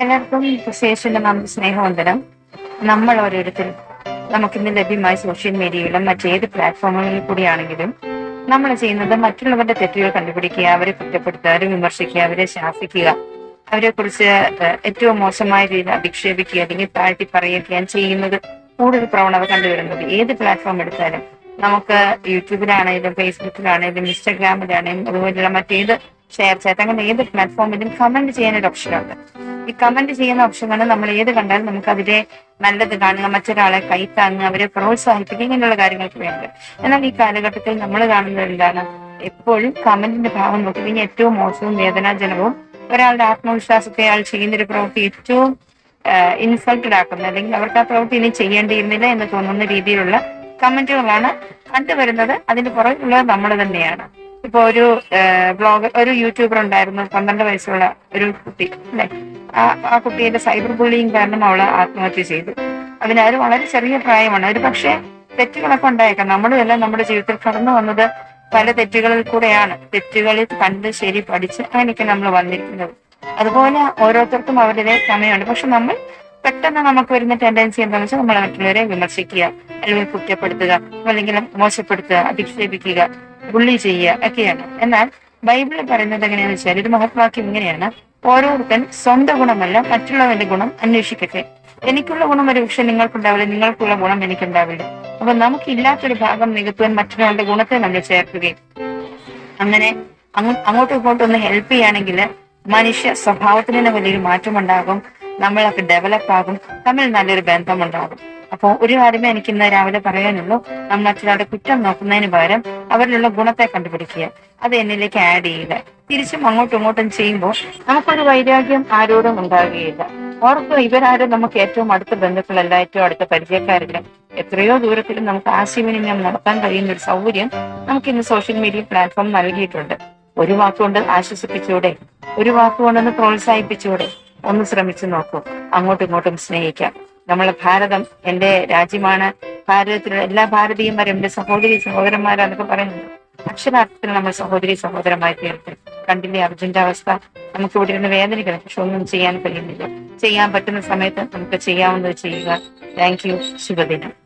ഏറ്റവും ശേഷന്റെ നന്ദി സ്നേഹവന്ദനം. നമ്മൾ ഓരോരുത്തരും നമുക്കിന്ന് ലഭ്യമായ സോഷ്യൽ മീഡിയയിലും മറ്റേത് പ്ലാറ്റ്ഫോമുകളിൽ കൂടിയാണെങ്കിലും നമ്മൾ ചെയ്യുന്നത് മറ്റുള്ളവരുടെ തെറ്റുകൾ കണ്ടുപിടിക്കുക അവരെ കുറ്റപ്പെടുത്തുക അവരെ വിമർശിക്കുക അവരെ ശാസിക്കുക അവരെ കുറിച്ച് ഏറ്റവും മോശമായ രീതിയിൽ അധിക്ഷേപിക്കുക അല്ലെങ്കിൽ താഴ്ത്തി പറയുകയും ചെയ്യുന്നത് കൂടുതൽ പ്രവണത കണ്ടുവരുന്നത് ഏത് പ്ലാറ്റ്ഫോം എടുത്താലും നമുക്ക് യൂട്യൂബിലാണെങ്കിലും ഫേസ്ബുക്കിലാണെങ്കിലും ഇൻസ്റ്റാഗ്രാമിലാണെങ്കിലും അതുപോലെയുള്ള മറ്റേത് ഷെയർ ചാറ്റ് അങ്ങനെ ഏത് പ്ലാറ്റ്ഫോമിലും കമന്റ് ചെയ്യാനൊരു ഓപ്ഷൻ ഉണ്ട് ഈ കമന്റ് ചെയ്യുന്ന ഓപ്ഷനാണ് നമ്മൾ ഏത് കണ്ടാലും നമുക്ക് അതിലെ നല്ലത് കാണുക മറ്റൊരാളെ കൈത്താങ്ങുക അവരെ പ്രോത്സാഹിപ്പിക്കുക ഇങ്ങനെയുള്ള കാര്യങ്ങൾക്ക് വേണ്ടത്. എന്നാൽ ഈ കാലഘട്ടത്തിൽ നമ്മൾ കാണുന്നത് എന്താണ് എപ്പോഴും കമന്റിന്റെ ഭാവം നോക്കി കഴിഞ്ഞാൽ ഏറ്റവും മോശവും വേദനാജനകവും ഒരാളുടെ ആത്മവിശ്വാസത്തെ അയാൾ ചെയ്യുന്നൊരു പ്രവൃത്തി ഏറ്റവും ഇൻസൾട്ടഡ് ആക്കുന്ന അല്ലെങ്കിൽ അവർക്ക് ആ പ്രവൃത്തി ഇനി ചെയ്യേണ്ടിയിരുന്നില്ല എന്ന് തോന്നുന്ന രീതിയിലുള്ള കമന്റുകളാണ് കണ്ടുവരുന്നത്. അതിന് പുറകിലുള്ളത് നമ്മൾ തന്നെയാണ്. ഇപ്പൊ ഒരു ബ്ലോഗർ ഒരു യൂട്യൂബർ ഉണ്ടായിരുന്നു പന്ത്രണ്ട് വയസ്സുള്ള ഒരു കുട്ടി അല്ലെ? ആ കുട്ടിയുടെ സൈബർ ബുള്ളിങ് കാരണം അവൾ ആത്മഹത്യ ചെയ്തു. അതിന് അത് വളരെ ചെറിയ പ്രായമാണ്. ഒരു പക്ഷേ തെറ്റുകളൊക്കെ ഉണ്ടായേക്കാം. നമ്മളും നമ്മുടെ ജീവിതത്തിൽ കടന്നു വന്നത് പല തെറ്റുകളിൽ കൂടെയാണ്. തെറ്റുകളിൽ കണ്ട് ശരി പഠിച്ച് അങ്ങനെയൊക്കെ നമ്മൾ വന്നിരിക്കുന്നത്. അതുപോലെ ഓരോരുത്തർക്കും അവരുടെ സമയമുണ്ട്. പക്ഷെ നമ്മൾ പെട്ടെന്ന് നമുക്ക് വരുന്ന ടെൻഡൻസി എന്താണെന്ന് വെച്ചാൽ നമ്മൾ മറ്റുള്ളവരെ വിമർശിക്കുക അല്ലെങ്കിൽ കുറ്റപ്പെടുത്തുക അല്ലെങ്കിൽ മോശപ്പെടുത്തുക അധിക്ഷേപിക്കുക ബുള്ളി ചെയ്യുക ഒക്കെയാണ്. എന്നാൽ ബൈബിളിൽ പറയുന്നത് എങ്ങനെയാണെന്ന് വെച്ചാൽ ഒരു മഹത്വാക്യം ഇങ്ങനെയാണ്. ഓരോരുത്തൻ സ്വന്തം ഗുണമല്ല മറ്റുള്ളവന്റെ ഗുണം അന്വേഷിക്കട്ടെ. എനിക്കുള്ള ഗുണം ഒരു പക്ഷെ നിങ്ങൾക്കുണ്ടാവില്ല. നിങ്ങൾക്കുള്ള ഗുണം എനിക്കുണ്ടാവില്ല. അപ്പൊ നമുക്കില്ലാത്തൊരു ഭാഗം നികത്തുവാൻ മറ്റൊരാളുടെ ഗുണത്തെ നമ്മൾ ചേർക്കുകയും. അങ്ങനെ അങ്ങോട്ടും ഇങ്ങോട്ടും ഒന്ന് ഹെൽപ്പ് ചെയ്യുകയാണെങ്കിൽ മനുഷ്യ സ്വഭാവത്തിന് തന്നെ വലിയൊരു മാറ്റമുണ്ടാകും. നമ്മളൊക്കെ ഡെവലപ്പ് ആകും. തമ്മിൽ നല്ലൊരു ബന്ധമുണ്ടാകും. അപ്പോൾ ഒരു കാര്യമേ എനിക്ക് ഇന്ന് രാവിലെ പറയാനുള്ളൂ. നമ്മൾ മറ്റൊരാളുടെ കുറ്റം നോക്കുന്നതിന് പകരം അവരിലുള്ള ഗുണത്തെ കണ്ടുപിടിക്കുക. അത് എന്നിലേക്ക് ആഡ് ചെയ്യുക. തിരിച്ചും അങ്ങോട്ടും ഇങ്ങോട്ടും ചെയ്യുമ്പോൾ നമുക്കൊരു വൈരാഗ്യം ആരോടും ഉണ്ടാകുകയില്ല ഓർക്കുക ഇവരാരും നമുക്ക് ഏറ്റവും അടുത്ത ബന്ധുക്കളല്ല ഏറ്റവും അടുത്ത പരിചയക്കാരില്ല. എത്രയോ ദൂരത്തിൽ നമുക്ക് ആശയവിനിമയം നടത്താൻ കഴിയുന്ന ഒരു സൗകര്യം നമുക്ക് ഇന്ന് സോഷ്യൽ മീഡിയ പ്ലാറ്റ്ഫോം നൽകിയിട്ടുണ്ട്. ഒരു വാക്കുകൊണ്ട് ആശ്വസിപ്പിച്ചൂടെ ഒരു വാക്കുകൊണ്ടൊന്ന് പ്രോത്സാഹിപ്പിച്ചൂടെ ഒന്ന് ശ്രമിച്ചു നോക്കൂ. അങ്ങോട്ടും ഇങ്ങോട്ടും സ്നേഹിക്കാം. നമ്മളെ ഭാരതം എന്റെ രാജ്യമാണ്. ഭാരതത്തിലുള്ള എല്ലാ ഭാരതീയന്മാരും എന്റെ സഹോദരി സഹോദരന്മാരാന്നൊക്കെ പറയുന്നുണ്ട്. അക്ഷരാർത്ഥത്തിൽ നമ്മൾ സഹോദരി സഹോദരമായി തീർത്ത് കണ്ടില്ലേ അർജുന്റെ അവസ്ഥ നമുക്ക് ഇവിടെ ഇരുന്ന് വേദനിക്കണം പക്ഷെ ഒന്നും ചെയ്യാൻ കഴിയുന്നില്ല. ചെയ്യാൻ പറ്റുന്ന സമയത്ത് നമുക്ക് ചെയ്യാവുന്നത് ചെയ്യുക. Thank you. ശുഭദിനം.